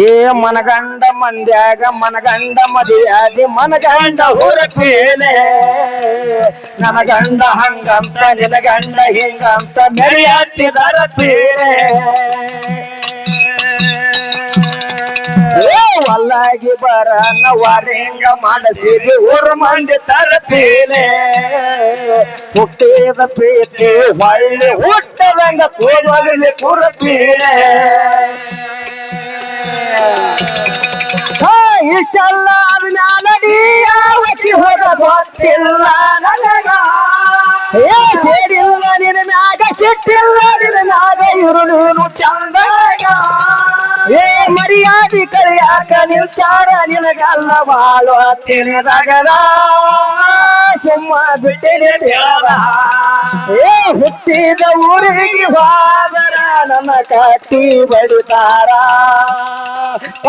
ಏ ಮನಗಂಡ ಮಂದ್ಯಾಗ ಮನಗಂಡ ಮದುವ್ಯಾದಿ ಮನಗಂಡ ಊರ ಪೀಲೆ ನನಗಂಡ ಗಂಡ ಹಂಗಂತ ನಿನಗಂಡ ಗಂಡ ಹಿಂಗಂತ ಮೆರೆಯಾತಿದಾರ ಪೇಳೆ ಒಲ್ಲಾಗಿ ಬರನ ವಾರಿಂಗ ಮಾಡಿಸಿದಿ ಊರು ಮಂದಿ ತರಪೀಲೆ ಹುಟ್ಟಿದ ಪ್ರೀತಿ ಒಳ್ಳೆ ಹುಟ್ಟದಂಗ ಕೂದಲಿ ಕುರಪೀಲೆ ಹಾ, ಇಷ್ಟೆಲ್ಲ ಅದ್ಮ್ಯಾಲಡಿ ಯಾವತ್ತಿ ಹೋದ ಗೊತ್ತಿಲ್ಲ ನನಗ. ಏ, ಸೇರಿಲ್ಲ, ನಿನ್ನ ಮ್ಯಾಗ ಸಿಟ್ಟಿಲ್ಲ, ನಿನ್ನ ಮ್ಯಾಗ ಇರು ನೀನು ಚಂದಾಗ. ಏ ಮರ್ಯಾದೆ ಕರಿಯಾಕ ನಿಲ್ತಾರ ನಿನಗಲ್ಲ ಬಾಳು ತಿನಿದಗದ ಸುಮ್ಮ ಬಿಟ್ಟಿನ ದೇವರ. ಏ, ಹುಟ್ಟಿದ ಊರಿಗೆ ಹೋದರ ನನ್ನ ಕಟ್ಟಿ ಬಡಿತಾರ.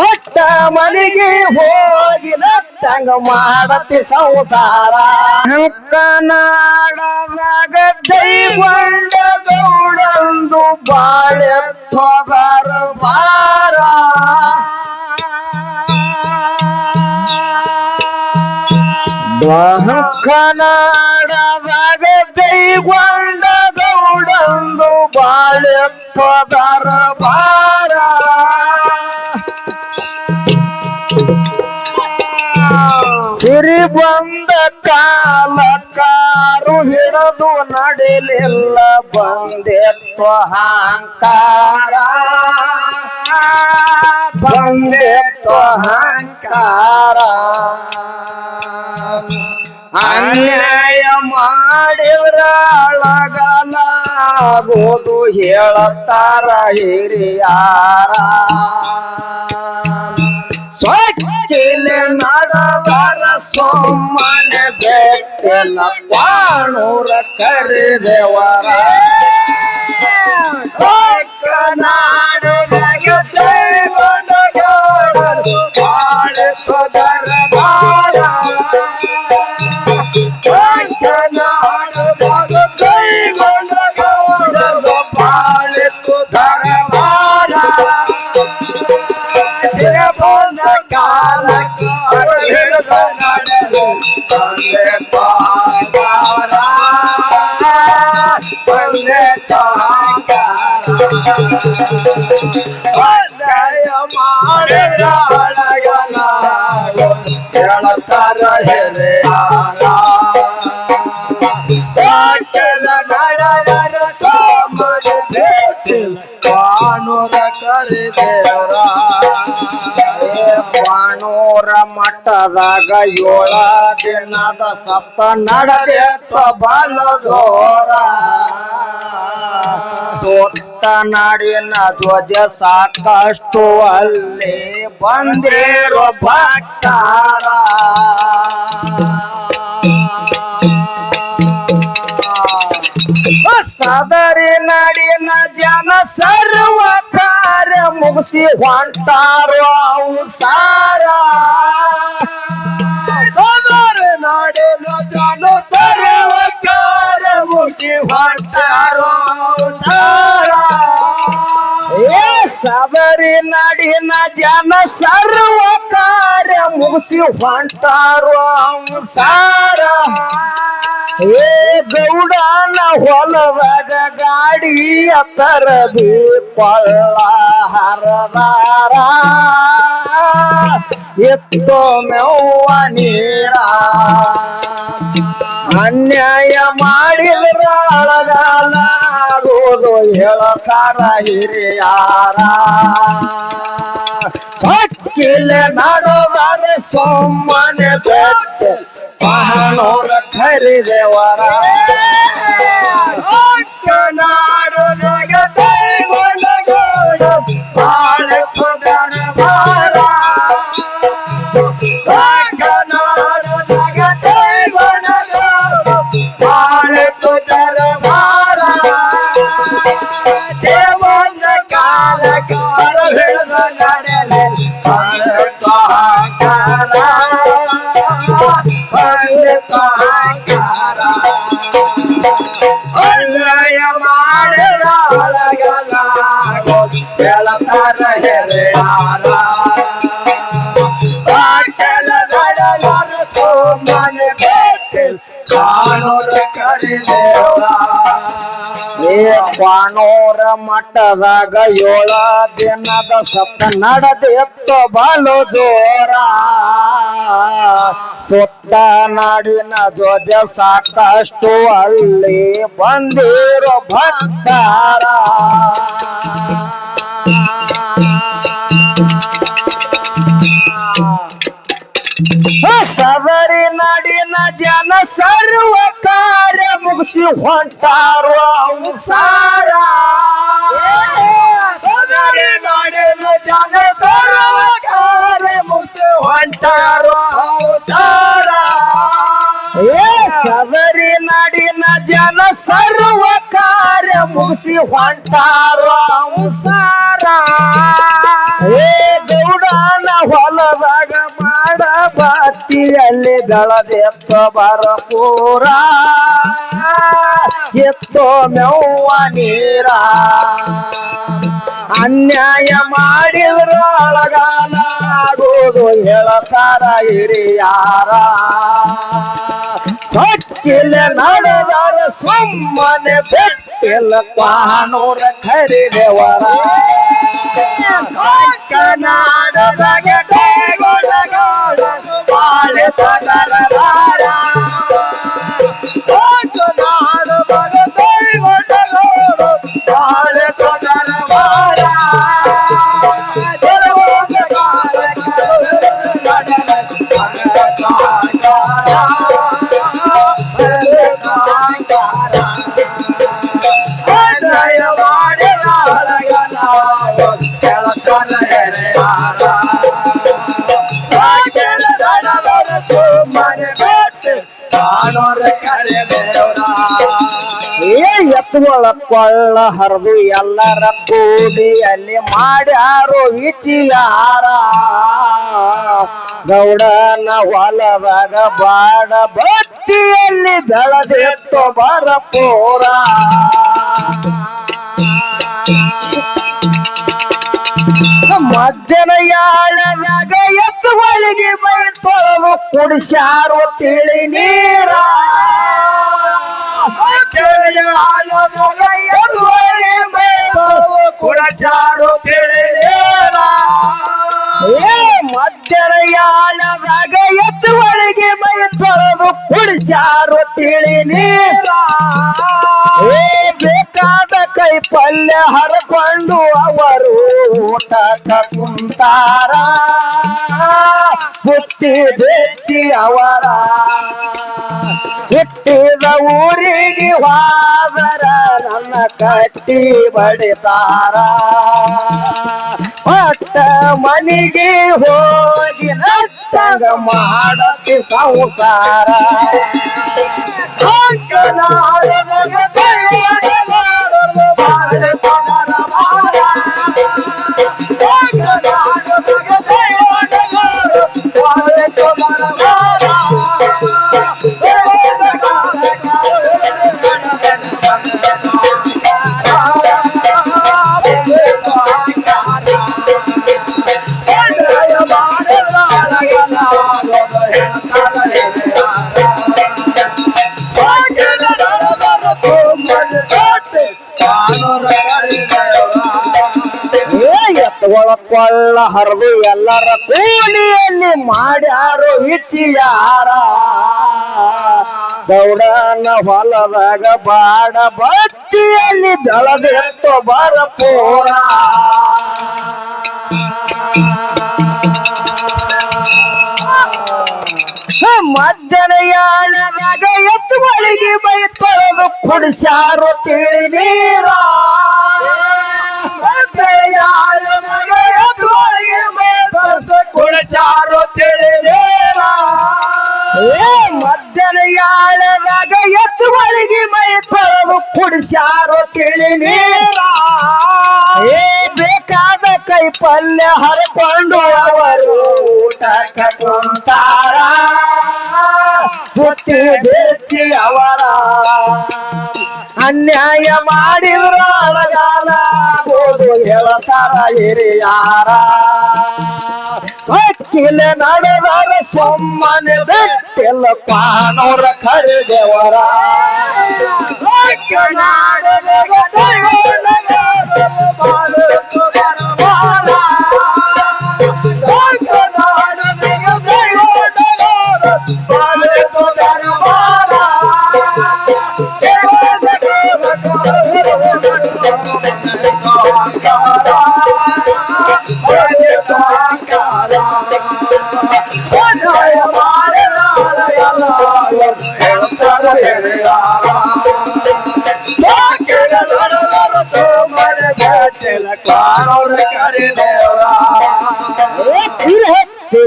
ಒಟ್ಟ ಮನೆಗೆ ಹೋಗಿ ನಟ್ಟಂಗ ಮಾಡತಿ ಸಂಸಾರ. ಕನ್ನಡದಾಗ ದೈವಂಡ ಗೌಡಂದು ಬಾಳೆ ತೊದರ ಬಾರ. ಕನ್ನಡದಾಗ ದೈಗೊಂಡ ಗೌಡಂದು ಬಾಳೆ ತೊದರ ಬಾರ ಸಿರಿ ಬಂದ ಕಾಲ ಕಾರು ಹಿಡದು ನಡಿಲಿಲ್ಲ ಬಂದೆತ್ವ ಅಹಂಕಾರ. ಬಂದೆತ್ತು ಅಹಂಕಾರ ಅನ್ಯಾಯ ಮಾಡಿವ್ರಾಳಗಲಾಗೋದು ಹೇಳತ್ತಾರ ಹಿರಿಯಾರ. ಸ್ವಕ್ಕಿಲೆ ನಡದಾರ ಸೋಮನೆ ಬೆಟ್ಟೆಲ್ಲ ಕಾಣೂರ ಕರೆದೇವರ. ಒತ್ತಾಯ ಮಾಡಿದ ಅಳಗಲ ಹೇಳ್ತಾರ ಹಿರಿಯಾರ ಕೆಲ ನಡೆದರ ಕಾಮನ ಬೇಕಿಲ್ಲ ಕಾನೂರ ಕರೆದೇವರ ಮಟ್ಟದಾಗ ಏಳ ದಿನದ ಸಪ್ತ ನಡೆದೆತ್ತ ಬಲದೋರ. ಸೋತ್ತ ನಾಡಿನ ಧ್ವಜ ಸಾಕಷ್ಟು ಅಲ್ಲಿ ಬಂದಿರೋ ಭಕ್ತಾರ. ಸದರಿ ನಾಡಿನ ಜನ ಸರ್ವ ಮುಗಿಸಿ ಹೊಂಟಾರೋ ಅವು ಸಾರ. ನಾಡಿನ ಜನ ಸರ್ವ ಕಾರ್ಯ ಮುಗಿಸಿ ಹೊಂಟಾರೋ ಸಾರ. ಏ ಸದರಿ ನಾಡಿನ ಜನ ಸರ್ವ ಕಾರ್ಯ ಮುಗಿಸಿ ಹೊಂಟಾರೋ ಸಾರ. ಏ ಗೌಡನ ಹೊಲದಾಗ ಗಾಡಿ ಅತ್ತರ ಪಳ್ಳ ಹರದಾರ ಎತ್ತೋ ಮೆವ್ವ ನೀರ. ಅನ್ಯಾಯ ಮಾಡಿದ್ರ ಅಳಗಾಲ ಆಗೋದು ಹೇಳ್ತಾರ ಹಿರಿಯಾರ. ಹಕ್ಕಿಲ್ಲ ನಾಡೋದಾರೆ ಸೊಮ್ಮನೆ ಬೆಟ್ಟ ಪಹಣೋರ ಖರೀದೇವರ ನಾಡೋದಾಗ ದೈವನ ಕರಿದೇವ್ರ ಮಟ್ಟದಾಗ ಏಳ ದಿನದ ಸಪ್ತ ನಡೆದೆತ್ತು ಬಾಲು ಜೋರ. ಸುತ್ತ ನಾಡಿನ ಧ್ವಜ ಸಾಕಷ್ಟು ಅಲ್ಲಿ ಬಂದಿರೋ ಭಕ್ತಾರ. ಸದರಿ ನಾಡಿನ ಜನ ಸರ್ವ ಕಾರ್ಯ ಮುಗಿಸಿ ಹೊಂಟಾರೋ ಸದರಿ ನಾಡಿನ ಜನ ಸದರಿ ನಾಡಿನ ಜನ ಸರ್ವ ಕಾರ್ಯ ಮುಗಿಸಿ ಹೊಂಟಾರೋ ಅವಸಾರ ಏ, ಗೌಡನ ಹೊಲದಾಗ ಮಾಡ ಬತ್ತಿಯಲ್ಲಿ ಬೆಳದೆತ್ತ ಮೆವ್ವ ನೀರ ಅನ್ಯಾಯ ಮಾಡಿದ್ರು ಹೇಳತಾರ ಹಿರಿಯಾರ ಸೊಕ್ಕಿಲ್ಲ ನಡೆದಾರ ಸುಮ್ಮನೆ ಬೆಟ್ಟಿಲ್ಲ ಕಾಣೋರ ಕರಿದೆವರ ಕರ್ನಾಟಕದಾಗ ಏ ಎತ್ತುಗಳ ಕೊಳ್ಳ ಹರಿದು ಎಲ್ಲರ ಕೂಡಿ ಅಲ್ಲಿ ಮಾಡ್ಯಾರೋ ವಿಚಿಯಾರ ಗೌಡನ ಹೊಲದಾಗ ಬಾಡ ಬತ್ತಿಯಲ್ಲಿ ಬೆಳೆದಿತ್ತು ಬರಪೂರ. ಮಧ್ಯಾಹ್ನ ಯಾಳದಾಗ ಎತ್ತುಗಳಿಗೆ ಮೈ ತೊಳೆದು ಕುಡಿಸ್ಯಾರೋ ತಿಳಿ ನೀರ. ಕುಡಚಾರು ತಿಳಿ ನೀರ. ಏ ಮಧ್ಯಾಹ್ನ ಯಾಳದಾಗ ಎತ್ತುಗಳಿಗೆ ಮೈ ತೊಳೆದು ಕುಡಿಸಾರು ತಿಳಿ ನೀರ. ಪಲ್ಯ ಹರಕೊಂಡು ಅವರು ಊಟಕ ಕುಂತಾರ. ಬುತ್ತಿ ಬೆಚ್ಚಿ ಅವರ. ಹುಟ್ಟಿದ ಊರಿಗೆ ಹೋದರ ನನ್ನ ಕಟ್ಟಿ ಬಡಿತಾರ. ಪಟ್ಟ ಮನೆಗೆ ಹೋಗಿ ನಟ್ಟಗ ಮಾಡಕ್ಕೆ ಸಂಸಾರ. ಏ ಕೊಳ್ಳ ಹರಿದು ಎಲ್ಲರ ಕೂಲಿಯಲ್ಲಿ ಮಾಡ್ಯಾರೋ ವಿಚಿಯಾರ ಗೌಡನ ಹೊಲದಾಗ ಬಾಡ ಬತ್ತಿಯಲ್ಲಿ ಬೆಳೆದೆತ್ತು ಬರಪೂರ ಮಧ್ಯಾಹ್ನ ಯಾಳದಾಗ ಎತ್ತುಗಳಿಗೆ ಮೈ ತೊಳೆದು ಕುಡಿಸ್ಯಾರೋ ತಿಳಿ ನೀರ ಕುಡಿಸ್ಯಾರೋ ತಿಳಿ ನೀರ ಏ, ಬೇಕಾದ ಕೈ ಪಲ್ಯ ಹರ್ಕೊಂಡು ಅವರು ಊಟಕ್ಕ ಕುಂತಾರ. ಬುತ್ತಿ ಬೆಚ್ಚಿ ಅವರ. ಅನ್ಯಾಯ ಮಾಡಿದ್ರ ಅಳಗಾಲ. ಬೋದು ಹೇಳತಾರ ಹಿರಿಯಾರ. ಸಕ್ಕಿಲ ನಡೆದಾರ ಸೊಮ್ಮನೆ ಬೆಟ್ಟಿಲ್ಲ ಪಾನೋರ ಕರೆದೇವರ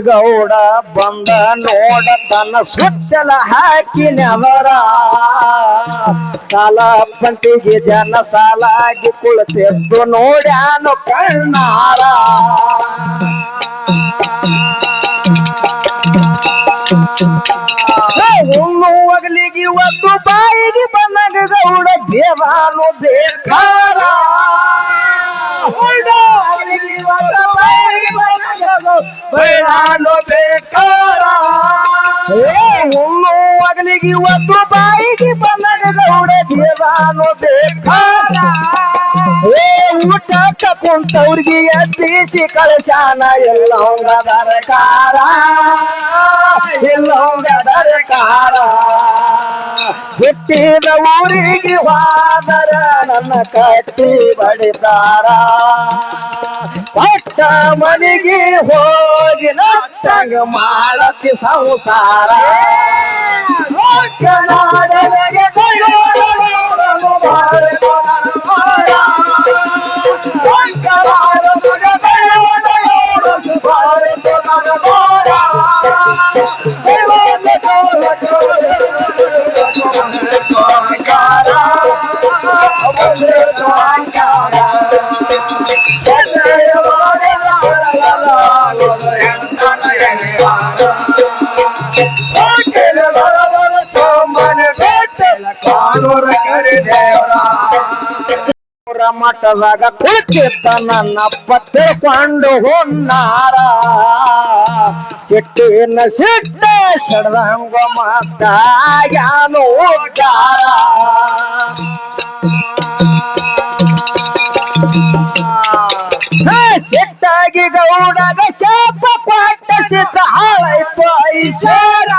ಗೌಡ ಬಂದ ನೋಡ ತನ್ನ ಸುತ್ತಲ ಹಾಕಿ ನೆವರ ಸಾಲ ಪಂಟಿಗೆ ಜನ ಸಾಲಾಗಿ ಕುಳಿತೆದ್ದು ನೋಡ್ಯಾನು ಕಣ್ಣಾರ. ಹುಣ್ಣು ಒಗಲಿಗೆ ಇವತ್ತು ಬಾಯಿಗೆ ಬಂದಾಗ ಗೌಡ ಬೇವಾನು ಬೇಕಾರ. ಬೇದಾನು ಬೇಕಾರ. ಹುಲ್ಲು ಅಗಲಿಗೆ ಇವತ್ತು ಬಾಯಿಗೆ ಬಂದಾಗ ಗೌಡ ಬೇಕಾರ. ಏ, ಊಟ ಕುಂತವ್ರಿಗೆ ಎಬ್ಬಿಸಿ ಕಳಶಾನ ಎಲ್ಲವಂಗ ದರಕಾರ. ಎಲ್ಲವಂಗ ದರಕಾರ. ಹುಟ್ಟಿದ ಊರಿಗೆ ಹೋದರ ನನ್ನ ಕಟ್ಟಿ ಬಡಿದಾರ. ಪಟ್ಟ ಮನೆಗೆ ಹೋಗಿ ನಟ್ಟಗ ಮಾಡತಿ ಸಂಸಾರ. ಕನ್ನಡನೆಗೆ ಕೈಗೊಳ್ಳಲು ಮಠದಾಗ ಕುಳಿತಿದ್ದ ನನ್ನಪ್ಪ ತಿಳ್ಕೊಂಡು ಹೊನ್ನಾರ ಸಿಟ್ಟಿನ ಸಿಟ್ಟ ಸಡದಂಗ ಮಾತ ಯಾನು ಹೇ, ಸಿಟ್ಟಾಗಿ ಗೌಡಗ ಶಾಪ ಕೊಟ್ಟ ಸಿದ್ಧ ಹಾಳಾಯ್ತು ಐಶ್ವರ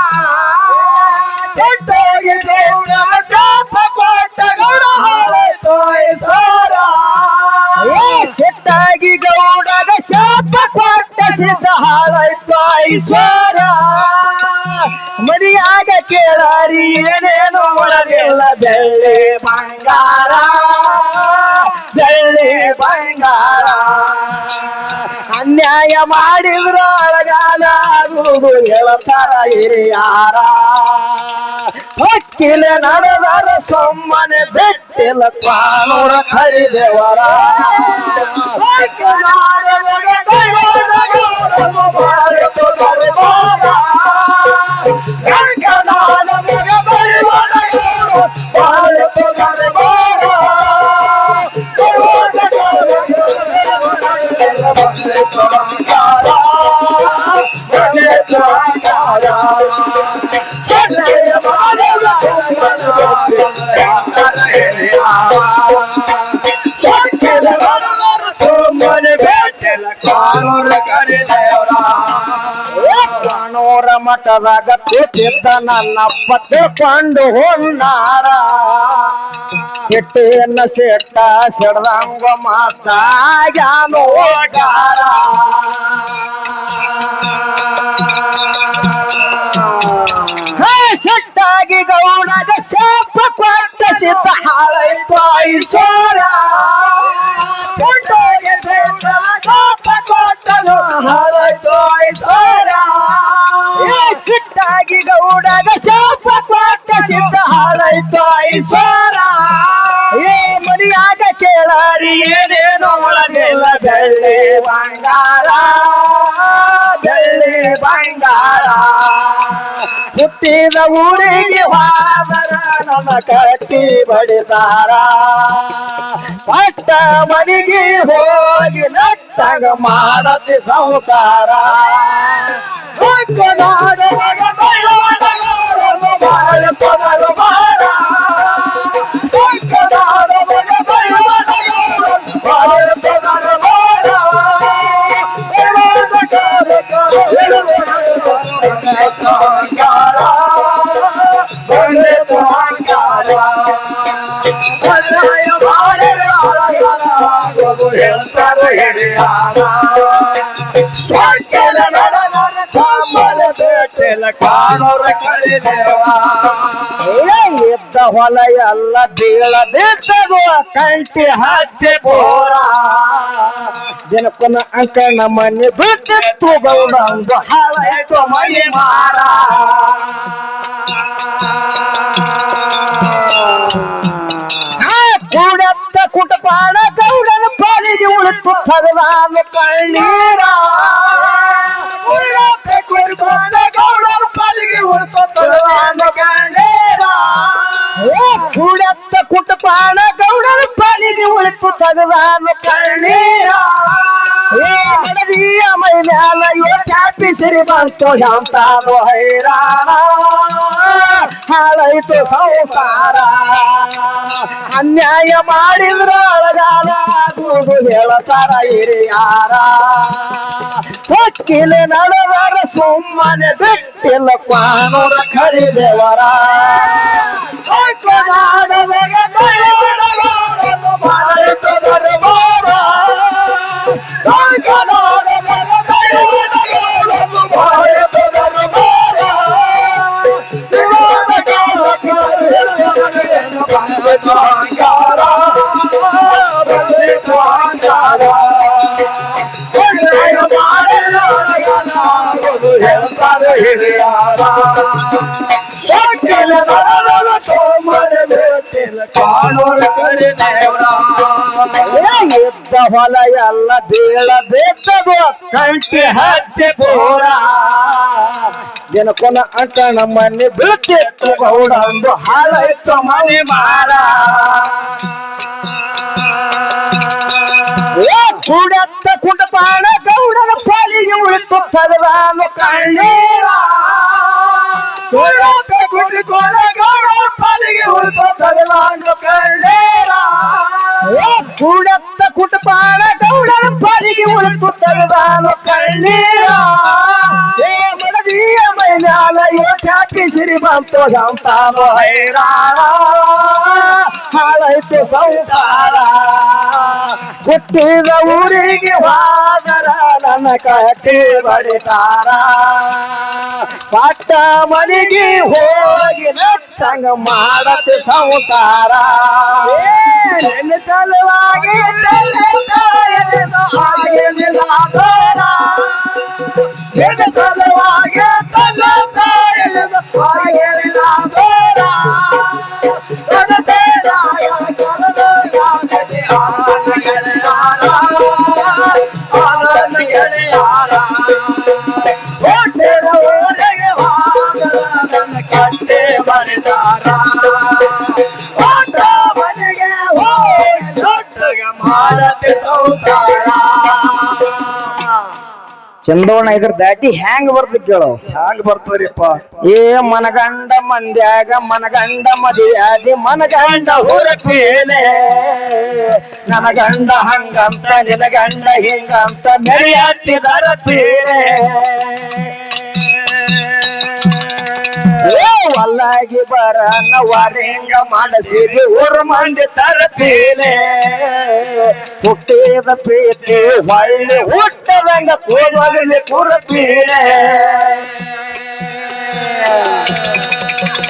ಸಿದ್ಧ ಹಾಳಾಯ್ತು ಐಶ್ವರ ಮರಿಯಾಗ ಕೇಳಾರಿ ಏನೇನು ಒಳಗೆಲ್ಲ ಬೆಳ್ಳಿ ಬಂಗಾರ. ಬೆಳ್ಳಿ ಬಂಗಾರ. ಅನ್ಯಾಯ ಮಾಡಿದ್ರ ಅಳಗಾಲ ಆಗುವುದು ಹೇಳ್ತಾರ ಹಿರಿಯಾರ. ಹೊಕ್ಕಿಲ ನಡೆದರ ಸೊಮ್ಮನೆ ಬೆಟ್ಟಿಲ್ಲ ಕಾನೂರ ಖರೀದೇವರ ಕಾನೂರ ಮಠದಾಗ ಕೂತಿದ್ದ ನನ್ನ ಪತ್ತಿಕೊಂಡು ಹೊನ್ನಾರ ಸಿಟ್ಟಿನ ಸಿಟ್ಟ ಮಾತಾ ಯಾನು ಓಡ್ಯಾರ. ಹುಟ್ಟಿದ ಊರಿಗೆ ಹಾದರ ನನ್ನ ಕಟ್ಟಿ ಬಡಿದಾರ ಪಟ್ಟ ಮನೆಗೆ ಹೋಗಿ ನಟ್ಟಗ ಮಾಡತಿ ಸಂಸಾರ. ಕಾಣೋರ ಹೊಲ ಎಲ್ಲ ಬೀಳದಿದ್ದದು ಕಂಟಿ ಹತ್ತಿ ಬೋರ ಜನಕನ ಅಂಕಣ ಮನೆ ಬಿಟ್ಟಿತ್ತು ಗೌಡಂದು ಹಾಳಾಯ್ತು ಮನೆ ಮಾರ பகவான் பழனீரா உலகத்தை குறிப்பான கௌரவம் பதுகி ஒரு தொத்தலவான கண்ணீரா குடத்தை குட்டப்பான கௌரவம் பதுகி ஒழிப்பு தகுவான கண்ணீரா ಸಿರಿ ಸಂಸಾರ. ಅನ್ಯಾಯ ಮಾಡಿದ್ರ ಅಳಗಾಲ ಹೇಳತಾರ ಹಿರಿಯಾರ. ಹೊಕ್ಕಿಲೆ ನಡೆದರ ಸುಮ್ಮನೆ ಬಿಟ್ಟಿಲ್ಲ ಕಾನೂರ ಕರಿದೇವರ. ಕಾಣೋರ ಕಡೆ ಇದ್ದ ಹೊಲ ಎಲ್ಲ ಬೀಳಬೇಕದು ಕಂಟಿ ಹತ್ತಿ ಪೂರ ಜನಕೊನ ಅಂತ ನಮ್ಮನ್ನೇ ಬೀಳ್ತಿತ್ತು ಗೌಡ ಒಂದು ಹಾಳಾಯ್ತು ಮನೆ ಮಾರ ಕುಡತ್ತ ಕುಟಪಾಣ ಗೌಡನ ಪಾಲಿಗೆ ಉಳಿತು ಸದವಾನು ಕಣ್ಣೀರ ಕುಡಿಯೋತ ಕುಡಿಕೋಣ ಗೌಡ ಪಾಲಿಗೆ ಉಳಿದ ಸದವಾನು ಕಣ್ಣೀರ ಏ ಕೂಡತ್ತ ಕುಟಪಾಣ ಗೌಡನ ಪಾಲಿಗೆ ಉಳಿತು ಸದವಾನು ಕಣ್ಣೀರ ಏ ಮನದಿಯ ಮೈ ಮ್ಯಾಲ ಯೋಚಾಕಿ ಸಿರಿ ಬಂತು ಅಂತಾನು ಹೈರಾಣ ಹಾಳಾಯ್ತು ಸಂಸಾರ ಹುಟ್ಟಿದ ಊರಿಗೆ ಹಾದರ ನನ್ನ ಕಟ್ಟಿ ಬಡಿತಾರ ಪಟ್ಟ ಮನೆಗೆ ಹೋಗಿ ನಟ್ಟಂಗ ಮಾಡತ್ತೆ ಸಂಸಾರ ನಿನ್ನ ಸಲುವಾಗಿ. ನಿನ್ನ ಸಲುವಾಗಿ ಸಂಸಾರ ಚಂದೋಣ ಇದ್ರ ದಾಟಿ ಹ್ಯಾಂಗ್ ಬರ್ತದ ಕೇಳು? ಹ್ಯಾಂಗ ಬರ್ತದ್ರಿಪ್ಪ? ಏ ಮನಗಂಡ ಮಂದ್ಯಾಗ ಮನಗಂಡ ಮದುವೆಯಾಗಿ ಮನಗಂಡ ಊರ ಪೀಲೆ ನನಗಂಡ ಗಂಡ ಹಂಗಂತ ನಿನಗಂಡ ಗಂಡ ಹಿಂಗಂತ ಮೆರೆಯತ್ತಿದರ ಪೀಲೆ ವಲ್ಲಾಗಿ ಬರನ ವಾರಿಂಗ ಮಾಡಸಿದಿ ಊರು ಮಂದಿ ತರ ಪೀಲೆ ಹುಟ್ಟಿದ ಪ್ರೀತಿ ಹೊಳ್ಳಿ ಹುಟ್ಟದಂಗ ಕೂದಲಿ ಕುರ ಪೀಲೆ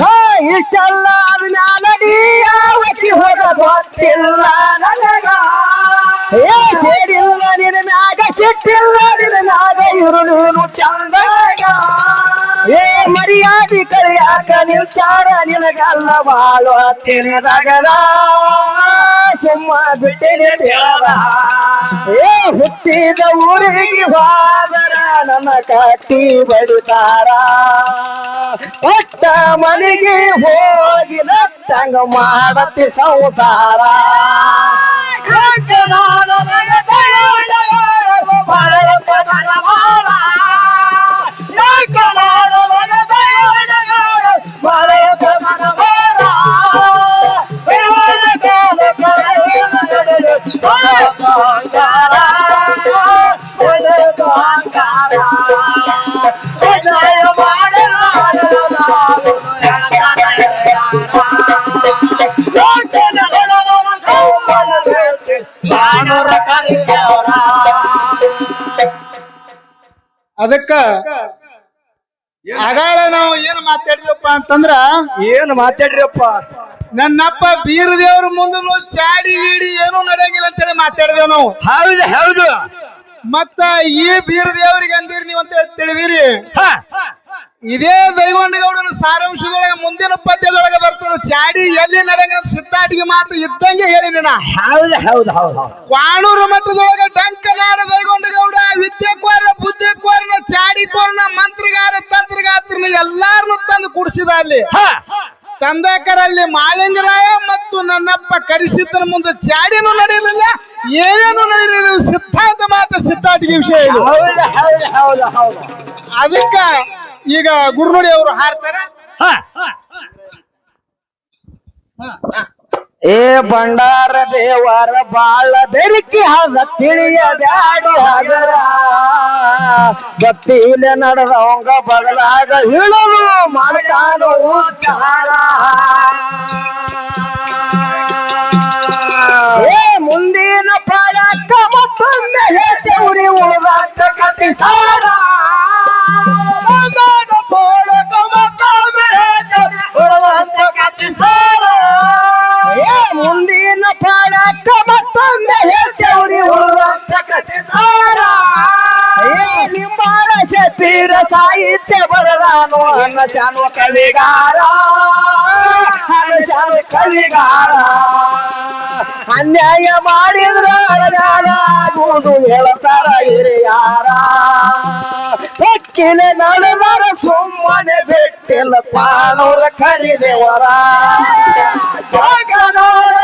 ಹಾ, ಇಷ್ಟೆಲ್ಲ ಅಜ್ಞಾನಡಿ ಯಾವತ್ತಿ ಹೋಗ ಗೊತ್ತಿಲ್ಲ ನನಗ ಏ ಸೇರಿಲ್ಲ ನಿನ್ನ ಮ್ಯಾಗ ಸಿಟ್ಟಿಲ್ಲ ಕರಿಯಾಕ ನಿಲ್ಚಾರ ನಿನಗಲ್ಲ ಬಾಳು ತಿಳಿದಾಗದ ಸುಮ್ಮ ಬಿಟ್ಟಿನಿ ದೇವರ. ಏ, ಹುಟ್ಟಿದ ಊರಿಗೆ ಹೋದರ ನನ್ನ ಕಟ್ಟಿ ಬಡಿತಾರ. ಪಟ್ಟ ಮನೆಗೆ ಹೋಗಿದ ತಂಗ ಮಾಡತಿ ಸಂಸಾರ. ಯಾಕ ಅದಕ್ಕ ಆಗಾಳ ನಾವು ಏನು ಮಾತಾಡಿದಪ್ಪ ಅಂತಂದ್ರ ಏನು ಮಾತಾಡ್ರಿಯಪ್ಪ? ನನ್ನಪ್ಪ ಬೀರದೇವ್ರ ಮುಂದನು ಚಾಡಿ ಗೀಡಿ ಏನೂ ನಡೆಯಂಗಿಲ್ಲ ಅಂತೇಳಿ ಮಾತಾಡಿದೆ ನಾವು. ಹೌದು ಹೌದು. ಮತ್ತ ಈ ಬೀರದೇವ್ರಿಗೆ ಅಂದಿರಿ ನೀವು ಅಂತ ಹೇಳಿ ತಿಳಿದಿರಿ ಇದೇ ದೈಗೊಂಡಗೌಡನ ಸಾರಾಂಶದೊಳಗೆ ಮುಂದಿನ ಪದ್ಯದೊಳಗೆ ಬರ್ತದೆ. ಚಾಡಿ ಎಲ್ಲಿ ಸುತ್ತಾಟಿಗೆ ಸಿತ್ತಾಟಿಗೆ ಮಾತು ಇದ್ದಂಗೆ ಹೇಳಿನಿ ನಾ ಹೌದು ಹೌದು ಹೌದು ಕ್ವಾಣೂರು ಮಠದೊಳಗೆ ಡಂಕನಾಡ ದೈಗೊಂಡಗೌಡ ಚಾಡಿ ಕೋರ್ಣ ಮಂತ್ರಿಗಾರ ತಂತ್ರಗಾತ್ರನ ಎಲ್ಲಾರನ್ನು ತಂದು ಕುಡಿಸಿದ ಅಲ್ಲಿ. ತಂದಕರಲ್ಲಿ ಮಾಳಿಂಗರಾಯ ಮತ್ತು ನನ್ನಪ್ಪ ಕರೆಸಿದ್ದನ ಮುಂದೆ ಚಾಡಿನೂ ನಡೆಯಲಿಲ್ಲ ಏನೇನು ನಡೆಯಲಿಲ್ಲ ಸಿದ್ಧಾಂತ ಮಾತ್ರ ಸಿದ್ಧಾಟಿಗೆ ವಿಷಯ ಅದಕ್ಕ ಈಗ ಗುರುನುಡಿ ಅವರು ಹಾಡ್ತಾರೆ ಏ ಭಂಡಾರ ದೇವರ ಬಾಳ ಬೆರಕಿ ಹದ ತಿಳಿಯ ಬ್ಯಾಡಿ ಹಗರ. ಭಕ್ತಿಲ ನಡೆದವಂಗ ಬಗಲಾಗ ಇಳಲು ಮಾಡ್ತಾನು ಉದ್ಧಾರ. ಏ ಮುಂದಿನ ಪ್ರಾಯಕ್ಕ ಮತ್ತೊಮ್ಮೆ ಹೇಳಿ ಉಳಿದಂತ ಕತಿ ಸಾರ ಶತೀರ ಸಾಹಿತ್ಯ ಬರದಾನು ಅನ್ನ ಶಾನು ಕವಿಗಾರ. ಅನ್ನ ಶಾನು ಕವಿಗಾರ. ಅನ್ಯಾಯ ಮಾಡಿದ್ರ ಅಳಗಾಲಾಗುವುದು ಹೇಳ್ತಾರ ಹಿರಿಯಾರ. ಹೆಕ್ಕಿನ ನಡೆದರ ಸುಮ್ಮನೆ ಬಿಟ್ಟಿಲ್ಲ ಪಾಣೂರ ಕರಿದೇವರ. ಜಗನಾಡ